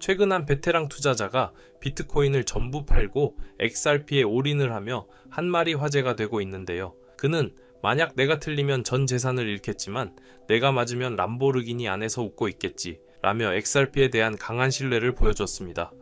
최근 한 베테랑 투자자가 비트코인을 전부 팔고 XRP에 올인을 하며 한 말이 화제가 되고 있는데요. 그는 만약 내가 틀리면 전 재산을 잃겠지만 내가 맞으면 람보르기니 안에서 웃고 있겠지 라며 XRP에 대한 강한 신뢰를 보여줬습니다.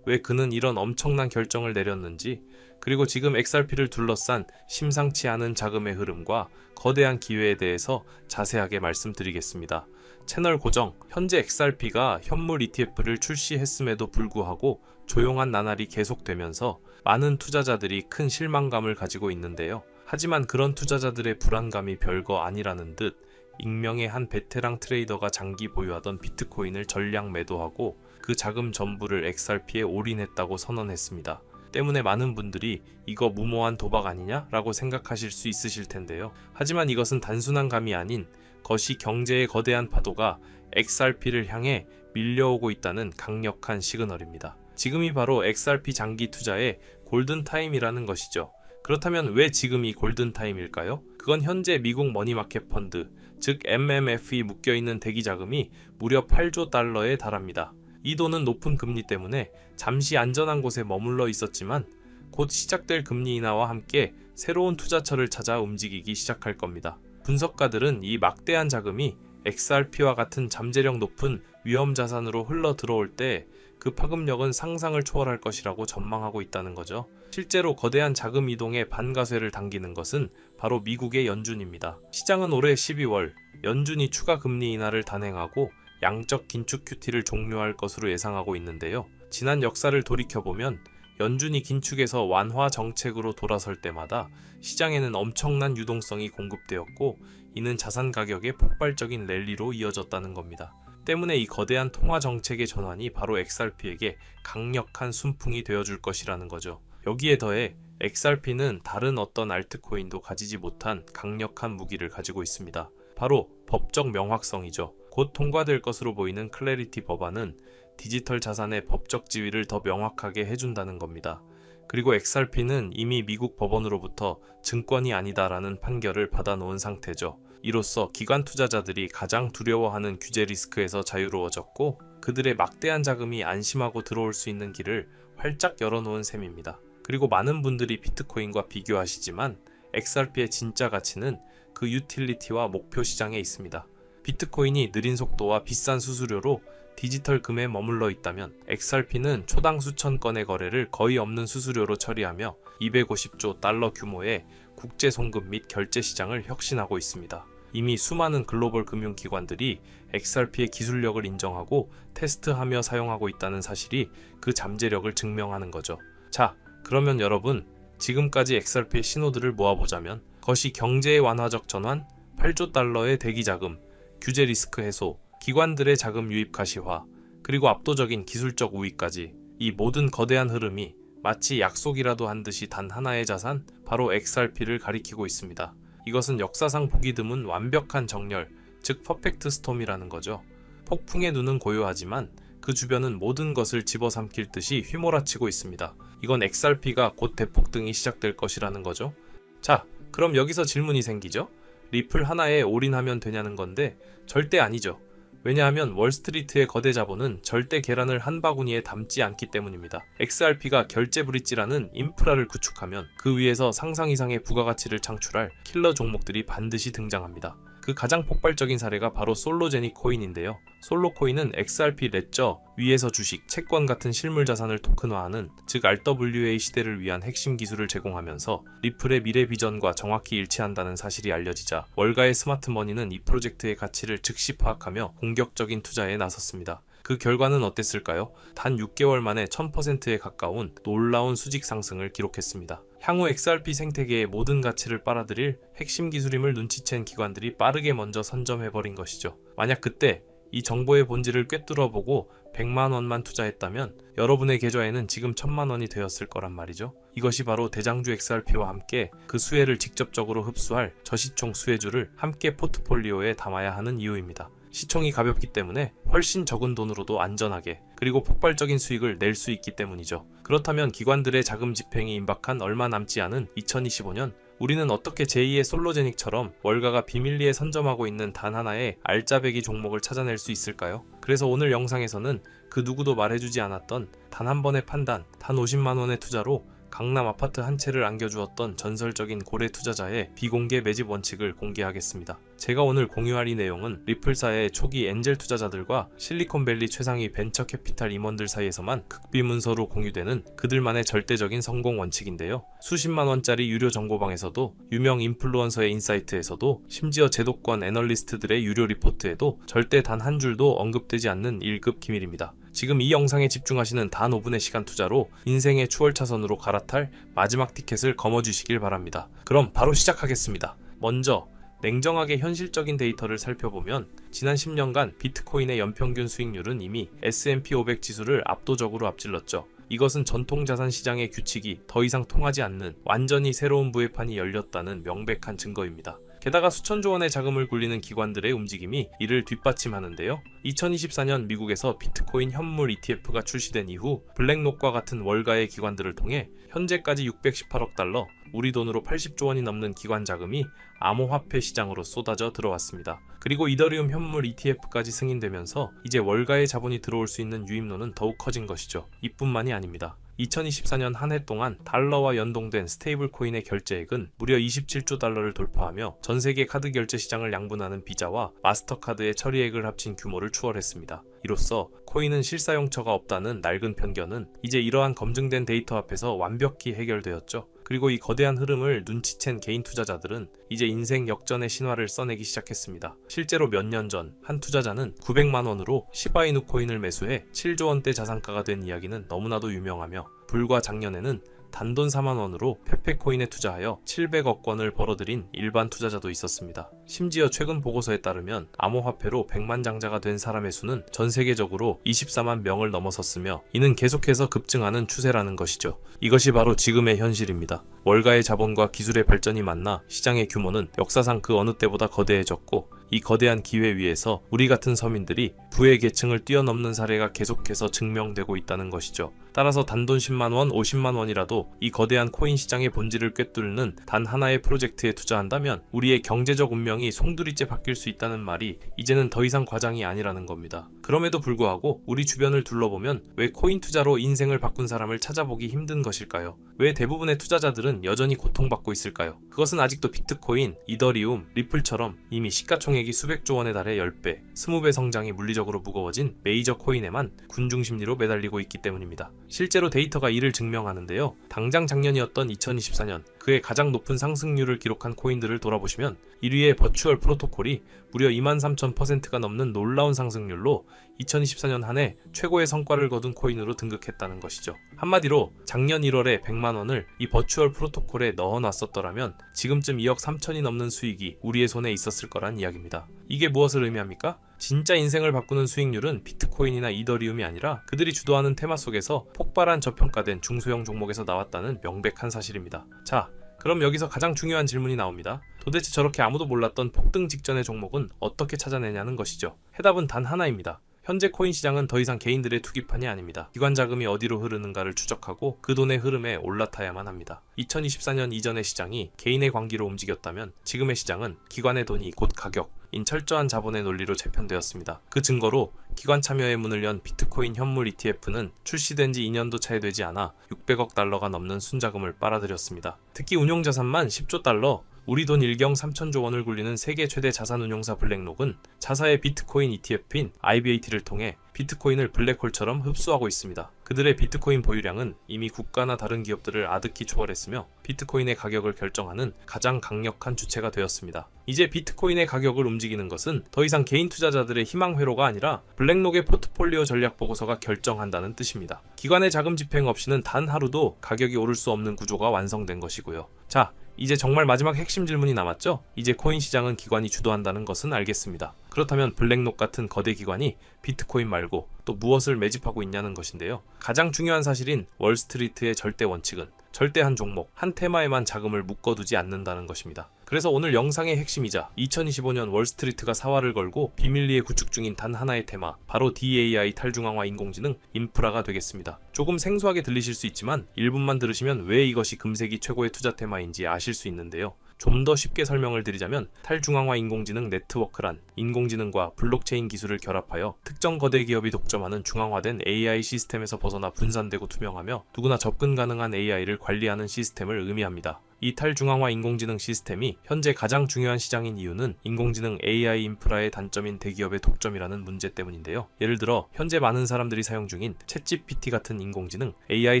왜 그는 이런 엄청난 결정을 내렸는지 그리고 지금 XRP를 둘러싼 심상치 않은 자금의 흐름과 거대한 기회에 대해서 자세하게 말씀드리겠습니다. 채널 고정, 현재 XRP가 현물 ETF를 출시했음에도 불구하고 조용한 나날이 계속되면서 많은 투자자들이 큰 실망감을 가지고 있는데요. 하지만 그런 투자자들의 불안감이 별거 아니라는 듯 익명의 한 베테랑 트레이더가 장기 보유하던 비트코인을 전량 매도하고 그 자금 전부를 XRP에 올인했다고 선언했습니다. 때문에 많은 분들이 이거 무모한 도박 아니냐 라고 생각하실 수 있으실 텐데요. 하지만 이것은 단순한 감이 아닌 것이 경제의 거대한 파도가 XRP를 향해 밀려오고 있다는 강력한 시그널입니다. 지금이 바로 XRP 장기 투자의 골든타임이라는 것이죠. 그렇다면 왜 지금이 골든타임일까요? 그건 현재 미국 머니마켓 펀드, 즉 MMF이 묶여있는 대기 자금이 무려 8조 달러에 달합니다. 이 돈은 높은 금리 때문에 잠시 안전한 곳에 머물러 있었지만 곧 시작될 금리 인하와 함께 새로운 투자처를 찾아 움직이기 시작할 겁니다. 분석가들은 이 막대한 자금이 XRP와 같은 잠재력 높은 위험 자산으로 흘러 들어올 때 그 파급력은 상상을 초월할 것이라고 전망하고 있다는 거죠. 실제로 거대한 자금 이동의 반가쇠를 당기는 것은 바로 미국의 연준입니다. 시장은 올해 12월 연준이 추가 금리 인하를 단행하고 양적 긴축 큐티를 종료할 것으로 예상하고 있는데요. 지난 역사를 돌이켜보면 연준이 긴축에서 완화 정책으로 돌아설 때마다 시장에는 엄청난 유동성이 공급되었고 이는 자산 가격의 폭발적인 랠리로 이어졌다는 겁니다. 때문에 이 거대한 통화 정책의 전환이 바로 XRP에게 강력한 순풍이 되어줄 것이라는 거죠. 여기에 더해 XRP는 다른 어떤 알트코인도 가지지 못한 강력한 무기를 가지고 있습니다. 바로 법적 명확성이죠. 곧 통과될 것으로 보이는 클래리티 법안은 디지털 자산의 법적 지위를 더 명확하게 해준다는 겁니다. 그리고 XRP는 이미 미국 법원으로부터 증권이 아니다라는 판결을 받아놓은 상태죠. 이로써 기관 투자자들이 가장 두려워하는 규제 리스크에서 자유로워졌고 그들의 막대한 자금이 안심하고 들어올 수 있는 길을 활짝 열어놓은 셈입니다. 그리고 많은 분들이 비트코인과 비교하시지만 XRP의 진짜 가치는 그 유틸리티와 목표 시장에 있습니다. 비트코인이 느린 속도와 비싼 수수료로 디지털 금에 머물러 있다면 XRP는 초당 수천 건의 거래를 거의 없는 수수료로 처리하며 250조 달러 규모의 국제 송금 및 결제 시장을 혁신하고 있습니다. 이미 수많은 글로벌 금융기관들이 XRP의 기술력을 인정하고 테스트하며 사용하고 있다는 사실이 그 잠재력을 증명하는 거죠. 자, 그러면 여러분, 지금까지 XRP의 신호들을 모아보자면 것이 경제의 완화적 전환, 8조 달러의 대기 자금, 규제 리스크 해소, 기관들의 자금 유입 가시화, 그리고 압도적인 기술적 우위까지 이 모든 거대한 흐름이 마치 약속이라도 한 듯이 단 하나의 자산, 바로 XRP를 가리키고 있습니다. 이것은 역사상 보기 드문 완벽한 정렬, 즉 퍼펙트 스톰이라는 거죠. 폭풍의 눈은 고요하지만 그 주변은 모든 것을 집어삼킬 듯이 휘몰아치고 있습니다. 이건 XRP가 곧 대폭등이 시작될 것이라는 거죠. 자, 그럼 여기서 질문이 생기죠? 리플 하나에 올인하면 되냐는 건데 절대 아니죠. 왜냐하면 월스트리트의 거대 자본은 절대 계란을 한 바구니에 담지 않기 때문입니다. XRP가 결제 브릿지라는 인프라를 구축하면 그 위에서 상상 이상의 부가가치를 창출할 킬러 종목들이 반드시 등장합니다. 그 가장 폭발적인 사례가 바로 솔로제닉 코인인데요. 솔로 코인은 XRP 레저, 위에서 주식, 채권 같은 실물 자산을 토큰화하는 즉 RWA 시대를 위한 핵심 기술을 제공하면서 리플의 미래 비전과 정확히 일치한다는 사실이 알려지자 월가의 스마트머니는 이 프로젝트의 가치를 즉시 파악하며 공격적인 투자에 나섰습니다. 그 결과는 어땠을까요? 단 6개월 만에 1000%에 가까운 놀라운 수직 상승을 기록했습니다. 향후 XRP 생태계의 모든 가치를 빨아들일 핵심 기술임을 눈치챈 기관들이 빠르게 먼저 선점해버린 것이죠. 만약 그때 이 정보의 본질을 꿰뚫어 보고 100만 원만 투자했다면 여러분의 계좌에는 지금 1000만 원이 되었을 거란 말이죠. 이것이 바로 대장주 XRP와 함께 그 수혜를 직접적으로 흡수할 저시총 수혜주를 함께 포트폴리오에 담아야 하는 이유입니다. 시총이 가볍기 때문에 훨씬 적은 돈으로도 안전하게 그리고 폭발적인 수익을 낼 수 있기 때문이죠. 그렇다면 기관들의 자금 집행이 임박한 얼마 남지 않은 2025년 우리는 어떻게 제2의 솔로제닉처럼 월가가 비밀리에 선점하고 있는 단 하나의 알짜배기 종목을 찾아낼 수 있을까요? 그래서 오늘 영상에서는 그 누구도 말해주지 않았던 단 한 번의 판단, 단 50만 원의 투자로 강남 아파트 한 채를 안겨주었던 전설적인 고래 투자자의 비공개 매집 원칙을 공개하겠습니다. 제가 오늘 공유할 이 내용은 리플사의 초기 엔젤 투자자들과 실리콘밸리 최상위 벤처 캐피탈 임원들 사이에서만 극비 문서로 공유되는 그들만의 절대적인 성공 원칙인데요. 수십만 원짜리 유료 정보방에서도 유명 인플루언서의 인사이트에서도 심지어 제도권 애널리스트들의 유료 리포트에도 절대 단 한 줄도 언급되지 않는 1급 기밀입니다. 지금 이 영상에 집중하시는 단 5분의 시간 투자로 인생의 추월차선으로 갈아탈 마지막 티켓을 거머쥐시길 바랍니다. 그럼 바로 시작하겠습니다. 먼저 냉정하게 현실적인 데이터를 살펴보면 지난 10년간 비트코인의 연평균 수익률은 이미 S&P 500 지수를 압도적으로 앞질렀죠. 이것은 전통 자산 시장의 규칙이 더 이상 통하지 않는 완전히 새로운 부회판이 열렸다는 명백한 증거입니다. 게다가 수천조 원의 자금을 굴리는 기관들의 움직임이 이를 뒷받침하는데요. 2024년 미국에서 비트코인 현물 ETF가 출시된 이후 블랙록과 같은 월가의 기관들을 통해 현재까지 618억 달러, 우리 돈으로 80조 원이 넘는 기관 자금이 암호화폐 시장으로 쏟아져 들어왔습니다. 그리고 이더리움 현물 ETF까지 승인되면서 이제 월가의 자본이 들어올 수 있는 유입로는 더욱 커진 것이죠. 이뿐만이 아닙니다. 2024년 한 해 동안 달러와 연동된 스테이블 코인의 결제액은 무려 27조 달러를 돌파하며 전 세계 카드 결제 시장을 양분하는 비자와 마스터카드의 처리액을 합친 규모를 추월했습니다. 이로써 코인은 실사용처가 없다는 낡은 편견은 이제 이러한 검증된 데이터 앞에서 완벽히 해결되었죠. 그리고 이 거대한 흐름을 눈치챈 개인 투자자들은 이제 인생 역전의 신화를 써내기 시작했습니다. 실제로 몇 년 전 한 투자자는 900만 원으로 시바이누 코인을 매수해 7조 원대 자산가가 된 이야기는 너무나도 유명하며 불과 작년에는 단돈 4만 원으로 페페코인에 투자하여 700억 원을 벌어들인 일반 투자자도 있었습니다. 심지어 최근 보고서에 따르면 암호화폐로 100만 장자가 된 사람의 수는 전 세계적으로 24만 명을 넘어섰으며 이는 계속해서 급증하는 추세라는 것이죠. 이것이 바로 지금의 현실입니다. 월가의 자본과 기술의 발전이 만나 시장의 규모는 역사상 그 어느 때보다 거대해졌고 이 거대한 기회 위에서 우리 같은 서민들이 부의 계층을 뛰어넘는 사례가 계속해서 증명되고 있다는 것이죠. 따라서 단돈 10만 원, 50만 원이라도 이 거대한 코인 시장의 본질을 꿰뚫는 단 하나의 프로젝트에 투자한다면 우리의 경제적 운명이 송두리째 바뀔 수 있다는 말이 이제는 더 이상 과장이 아니라는 겁니다. 그럼에도 불구하고 우리 주변을 둘러보면 왜 코인 투자로 인생을 바꾼 사람을 찾아보기 힘든 것일까요? 왜 대부분의 투자자들은 여전히 고통받고 있을까요? 그것은 아직도 비트코인, 이더리움, 리플처럼 이미 시가총액이 수백조 원에 달해 10배, 20배 성장이 물리적으로 무거워진 메이저 코인에만 군중 심리로 매달리고 있기 때문입니다. 실제로 데이터가 이를 증명하는데요. 당장 작년이었던 2024년 그의 가장 높은 상승률을 기록한 코인들을 돌아보시면 1위의 버추얼 프로토콜이 무려 23,000%가 넘는 놀라운 상승률로 2024년 한 해 최고의 성과를 거둔 코인으로 등극했다는 것이죠. 한마디로 작년 1월에 100만 원을 이 버추얼 프로토콜에 넣어놨었더라면 지금쯤 2억 3천이 넘는 수익이 우리의 손에 있었을 거란 이야기입니다. 이게 무엇을 의미합니까? 진짜 인생을 바꾸는 수익률은 비트코인이나 이더리움이 아니라 그들이 주도하는 테마 속에서 폭발한 저평가된 중소형 종목에서 나왔다는 명백한 사실입니다. 자, 그럼 여기서 가장 중요한 질문이 나옵니다. 도대체 저렇게 아무도 몰랐던 폭등 직전의 종목은 어떻게 찾아내냐는 것이죠. 해답은 단 하나입니다. 현재 코인 시장은 더 이상 개인들의 투기판이 아닙니다. 기관 자금이 어디로 흐르는가를 추적하고 그 돈의 흐름에 올라타야만 합니다. 2024년 이전의 시장이 개인의 관기로 움직였다면 지금의 시장은 기관의 돈이 곧 가격, 인 철저한 자본의 논리로 재편되었습니다. 그 증거로 기관 참여의 문을 연 비트코인 현물 ETF는 출시된 지 2년도 차에 되지 않아 600억 달러가 넘는 순자금을 빨아들였습니다. 특히 운용 자산만 10조 달러, 우리 돈 일경 3천조 원을 굴리는 세계 최대 자산운용사 블랙록은 자사의 비트코인 ETF인 IBAT를 통해 비트코인을 블랙홀처럼 흡수하고 있습니다. 그들의 비트코인 보유량은 이미 국가나 다른 기업들을 아득히 초월했으며 비트코인의 가격을 결정하는 가장 강력한 주체가 되었습니다. 이제 비트코인의 가격을 움직이는 것은 더 이상 개인 투자자들의 희망 회로가 아니라 블랙록의 포트폴리오 전략 보고서가 결정한다는 뜻입니다. 기관의 자금 집행 없이는 단 하루도 가격이 오를 수 없는 구조가 완성된 것이고요. 자, 이제 정말 마지막 핵심 질문이 남았죠? 이제 코인 시장은 기관이 주도한다는 것은 알겠습니다. 그렇다면 블랙록 같은 거대 기관이 비트코인 말고 또 무엇을 매집하고 있냐는 것인데요. 가장 중요한 사실인 월스트리트의 절대 원칙은 절대 한 종목, 한 테마에만 자금을 묶어두지 않는다는 것입니다. 그래서 오늘 영상의 핵심이자 2025년 월스트리트가 사활을 걸고 비밀리에 구축 중인 단 하나의 테마, 바로 DAI 탈중앙화 인공지능 인프라가 되겠습니다. 조금 생소하게 들리실 수 있지만 1분만 들으시면 왜 이것이 금세기 최고의 투자 테마인지 아실 수 있는데요. 좀더 쉽게 설명을 드리자면 탈중앙화 인공지능 네트워크란 인공지능과 블록체인 기술을 결합하여 특정 거대 기업이 독점하는 중앙화된 AI 시스템에서 벗어나 분산되고 투명하며 누구나 접근 가능한 AI를 관리하는 시스템을 의미합니다. 이 탈 중앙화 인공지능 시스템이 현재 가장 중요한 시장인 이유는 인공지능 AI 인프라의 단점인 대기업의 독점이라는 문제 때문인데요. 예를 들어 현재 많은 사람들이 사용 중인 챗GPT 같은 인공지능 AI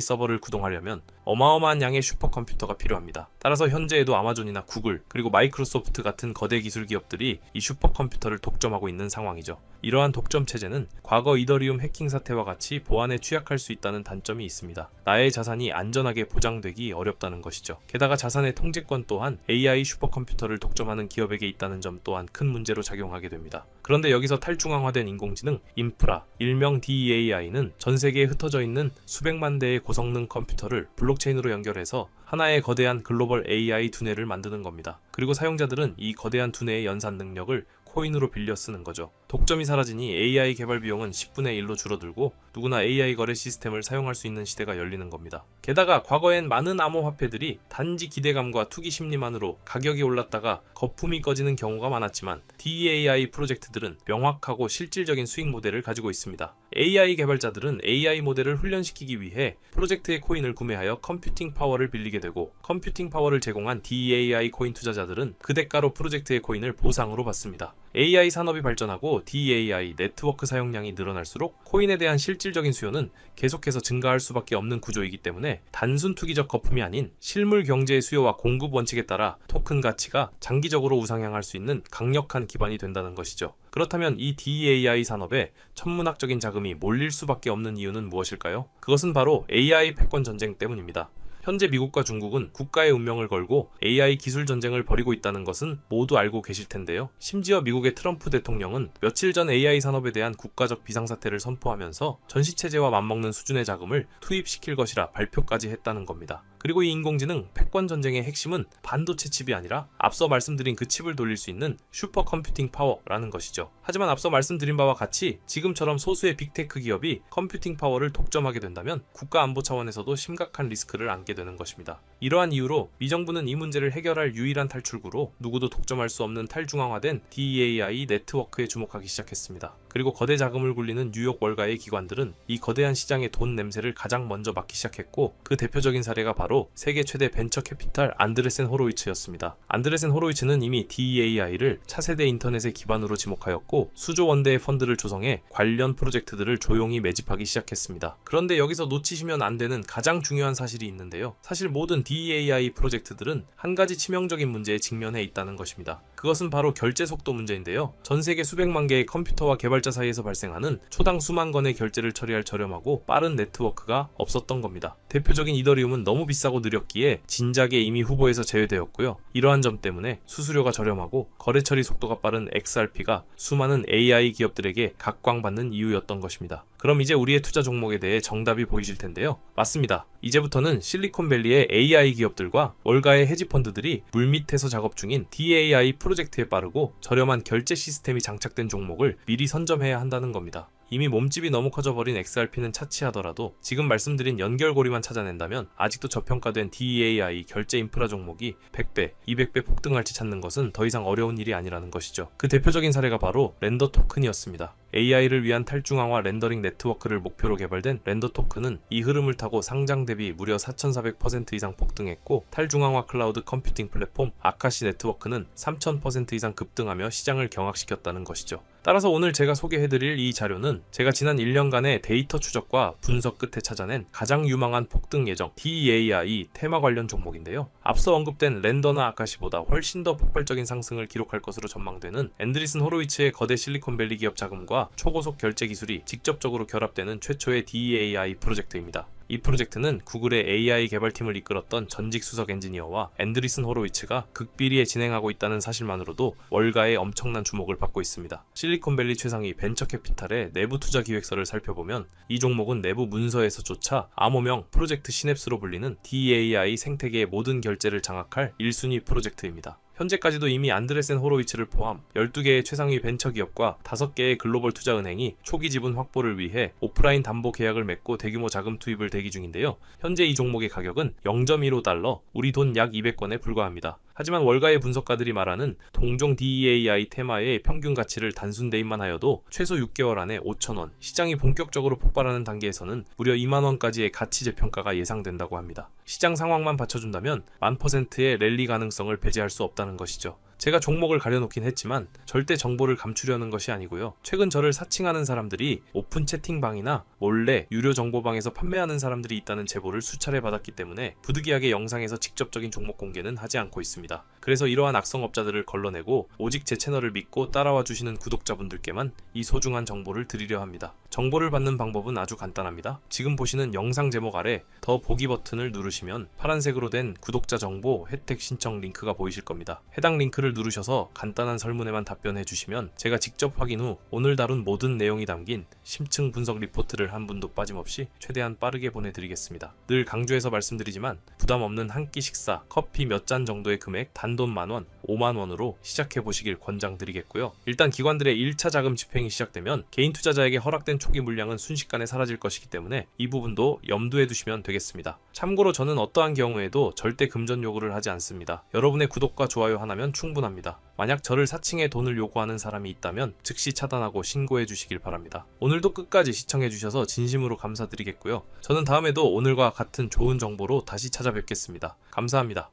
서버를 구동하려면 어마어마한 양의 슈퍼컴퓨터가 필요합니다. 따라서 현재에도 아마존이나 구글 그리고 마이크로소프트 같은 거대 기술 기업들이 이 슈퍼컴퓨터를 독점하고 있는 상황이죠. 이러한 독점 체제는 과거 이더리움 해킹 사태와 같이 보안에 취약할 수 있다는 단점이 있습니다. 나의 자산이 안전하게 보장되기 어렵다는 것이죠. 게다가 자 산의 통제권 또한 AI 슈퍼컴퓨터를 독점하는 기업에게 있다는 점 또한 큰 문제로 작용하게 됩니다. 그런데 여기서 탈중앙화된 인공지능, 인프라, 일명 DAI는 전 세계에 흩어져 있는 수백만 대의 고성능 컴퓨터를 블록체인으로 연결해서 하나의 거대한 글로벌 AI 두뇌를 만드는 겁니다. 그리고 사용자들은 이 거대한 두뇌의 연산 능력을 코인으로 빌려 쓰는 거죠. 독점이 사라지니 AI 개발 비용은 10분의 1로 줄어들고 누구나 AI 거래 시스템을 사용할 수 있는 시대가 열리는 겁니다. 게다가 과거엔 많은 암호화폐들이 단지 기대감과 투기 심리만으로 가격이 올랐다가 거품이 꺼지는 경우가 많았지만 DAI 프로젝트들은 명확하고 실질적인 수익 모델을 가지고 있습니다. AI 개발자들은 AI 모델을 훈련시키기 위해 프로젝트의 코인을 구매하여 컴퓨팅 파워를 빌리게 되고 컴퓨팅 파워를 제공한 DAI 코인 투자자들은 그 대가로 프로젝트의 코인을 보상으로 받습니다. AI 산업이 발전하고 DAI 네트워크 사용량이 늘어날수록 코인에 대한 실질적인 수요는 계속해서 증가할 수밖에 없는 구조이기 때문에 단순 투기적 거품이 아닌 실물 경제의 수요와 공급 원칙에 따라 토큰 가치가 장기적으로 우상향할 수 있는 강력한 기반이 된다는 것이죠. 그렇다면 이 DAI 산업에 천문학적인 자금이 몰릴 수밖에 없는 이유는 무엇일까요? 그것은 바로 AI 패권 전쟁 때문입니다. 현재 미국과 중국은 국가의 운명을 걸고 AI 기술 전쟁을 벌이고 있다는 것은 모두 알고 계실 텐데요. 심지어 미국의 트럼프 대통령은 며칠 전 AI 산업에 대한 국가적 비상사태를 선포하면서 전시체제와 맞먹는 수준의 자금을 투입시킬 것이라 발표까지 했다는 겁니다. 그리고 이 인공지능 패권 전쟁의 핵심은 반도체 칩이 아니라 앞서 말씀드린 그 칩을 돌릴 수 있는 슈퍼컴퓨팅 파워라는 것이죠. 하지만 앞서 말씀드린 바와 같이 지금처럼 소수의 빅테크 기업이 컴퓨팅 파워를 독점하게 된다면 국가 안보 차원에서도 심각한 리스크를 안게 되는 것입니다. 이러한 이유로 미정부는 이 문제를 해결할 유일한 탈출구로 누구도 독점할 수 없는 탈중앙화된 DAI 네트워크에 주목하기 시작했습니다. 그리고 거대 자금을 굴리는 뉴욕 월가의 기관들은 이 거대한 시장의 돈 냄새를 가장 먼저 맡기 시작했고 그 대표적인 사례가 바로 세계 최대 벤처 캐피탈 안드레센 호로이츠였습니다. 안드레센 호로이츠는 이미 DAI를 차세대 인터넷의 기반으로 지목하였고 수조 원대의 펀드를 조성해 관련 프로젝트들을 조용히 매집하기 시작했습니다. 그런데 여기서 놓치시면 안 되는 가장 중요한 사실이 있는데요. 사실 모든 DAI 프로젝트들은 한 가지 치명적인 문제에 직면해 있다는 것입니다. 그것은 바로 결제 속도 문제인데요. 전 세계 수백만 개의 컴퓨터와 개발 자 사이에서 발생하는 초당 수만 건의 결제를 처리할 저렴하고 빠른 네트워크가 없었던 겁니다. 대표적인 이더리움은 너무 비싸고 느렸기에 진작에 이미 후보에서 제외되었고요. 이러한 점 때문에 수수료가 저렴하고 거래 처리 속도가 빠른 XRP가 수많은 AI 기업들에게 각광받는 이유였던 것입니다. 그럼 이제 우리의 투자 종목에 대해 정답이 보이실 텐데요. 맞습니다. 이제부터는 실리콘밸리의 AI 기업들과 월가의 헤지펀드들이 물밑에서 작업 중인 DAI 프로젝트에 빠르고 저렴한 결제 시스템이 장착된 종목을 미리 선점해야 한다는 겁니다. 이미 몸집이 너무 커져버린 XRP는 차치하더라도 지금 말씀드린 연결고리만 찾아낸다면 아직도 저평가된 DAI 결제 인프라 종목이 100배, 200배 폭등할지 찾는 것은 더 이상 어려운 일이 아니라는 것이죠. 그 대표적인 사례가 바로 렌더 토큰이었습니다. AI를 위한 탈중앙화 렌더링 네트워크를 목표로 개발된 렌더 토큰은 이 흐름을 타고 상장 대비 무려 4,400% 이상 폭등했고 탈중앙화 클라우드 컴퓨팅 플랫폼 아카시 네트워크는 3,000% 이상 급등하며 시장을 경악시켰다는 것이죠. 따라서 오늘 제가 소개해드릴 이 자료는 제가 지난 1년간의 데이터 추적과 분석 끝에 찾아낸 가장 유망한 폭등 예정 DAI 테마 관련 종목인데요. 앞서 언급된 렌더나 아카시보다 훨씬 더 폭발적인 상승을 기록할 것으로 전망되는 앤드리슨 호로이츠의 거대 실리콘밸리 기업 자금과 초고속 결제 기술이 직접적으로 결합되는 최초의 DAI 프로젝트입니다. 이 프로젝트는 구글의 AI 개발팀을 이끌었던 전직 수석 엔지니어와 앤드리슨 호로위츠가 극비리에 진행하고 있다는 사실만으로도 월가의 엄청난 주목을 받고 있습니다. 실리콘밸리 최상위 벤처캐피탈의 내부 투자 기획서를 살펴보면 이 종목은 내부 문서에서조차 암호명 프로젝트 시냅스로 불리는 DAI 생태계의 모든 결제를 장악할 1순위 프로젝트입니다. 현재까지도 이미 안드레센 호로이츠를 포함 12개의 최상위 벤처기업과 5개의 글로벌 투자은행이 초기 지분 확보를 위해 오프라인 담보 계약을 맺고 대규모 자금 투입을 대기 중인데요. 현재 이 종목의 가격은 0.15달러, 우리 돈 약 200건에 불과합니다. 하지만 월가의 분석가들이 말하는 동종 DEAI 테마의 평균 가치를 단순 대입만 하여도 최소 6개월 안에 5천원, 시장이 본격적으로 폭발하는 단계에서는 무려 2만원까지의 가치 재평가가 예상된다고 합니다. 시장 상황만 받쳐준다면 만 퍼센트의 랠리 가능성을 배제할 수 없다는 것이죠. 제가 종목을 가려놓긴 했지만 절대 정보를 감추려는 것이 아니고요. 최근 저를 사칭하는 사람들이 오픈 채팅방이나 몰래 유료 정보방에서 판매하는 사람들이 있다는 제보를 수차례 받았기 때문에 부득이하게 영상에서 직접적인 종목 공개는 하지 않고 있습니다. 그래서 이러한 악성업자들을 걸러내고 오직 제 채널을 믿고 따라와 주시는 구독자분들께만 이 소중한 정보를 드리려 합니다. 정보를 받는 방법은 아주 간단합니다. 지금 보시는 영상 제목 아래 더 보기 버튼을 누르시면 파란색으로 된 구독자 정보 혜택 신청 링크가 보이실 겁니다. 해당 링크를 누르셔서 간단한 설문에만 답변해 주시면 제가 직접 확인 후 오늘 다룬 모든 내용이 담긴 심층 분석 리포트를 한 분도 빠짐없이 최대한 빠르게 보내드리겠습니다. 늘 강조해서 말씀드리지만 부담 없는 한 끼 식사, 커피 몇 잔 정도의 금액 단돈 만원, 5만원으로 시작해 보시길 권장드리겠고요. 일단 기관들의 1차 자금 집행이 시작되면 개인 투자자에게 허락된 초기 물량은 순식간에 사라질 것이기 때문에 이 부분도 염두에 두시면 되겠습니다. 참고로 저는 어떠한 경우에도 절대 금전 요구를 하지 않습니다. 여러분의 구독과 좋아요 하나면 충분합니다. 만약 저를 사칭해 돈을 요구하는 사람이 있다면 즉시 차단하고 신고해 주시길 바랍니다. 오늘도 끝까지 시청해 주셔서 진심으로 감사드리겠고요. 저는 다음에도 오늘과 같은 좋은 정보로 다시 찾아뵙겠습니다. 감사합니다.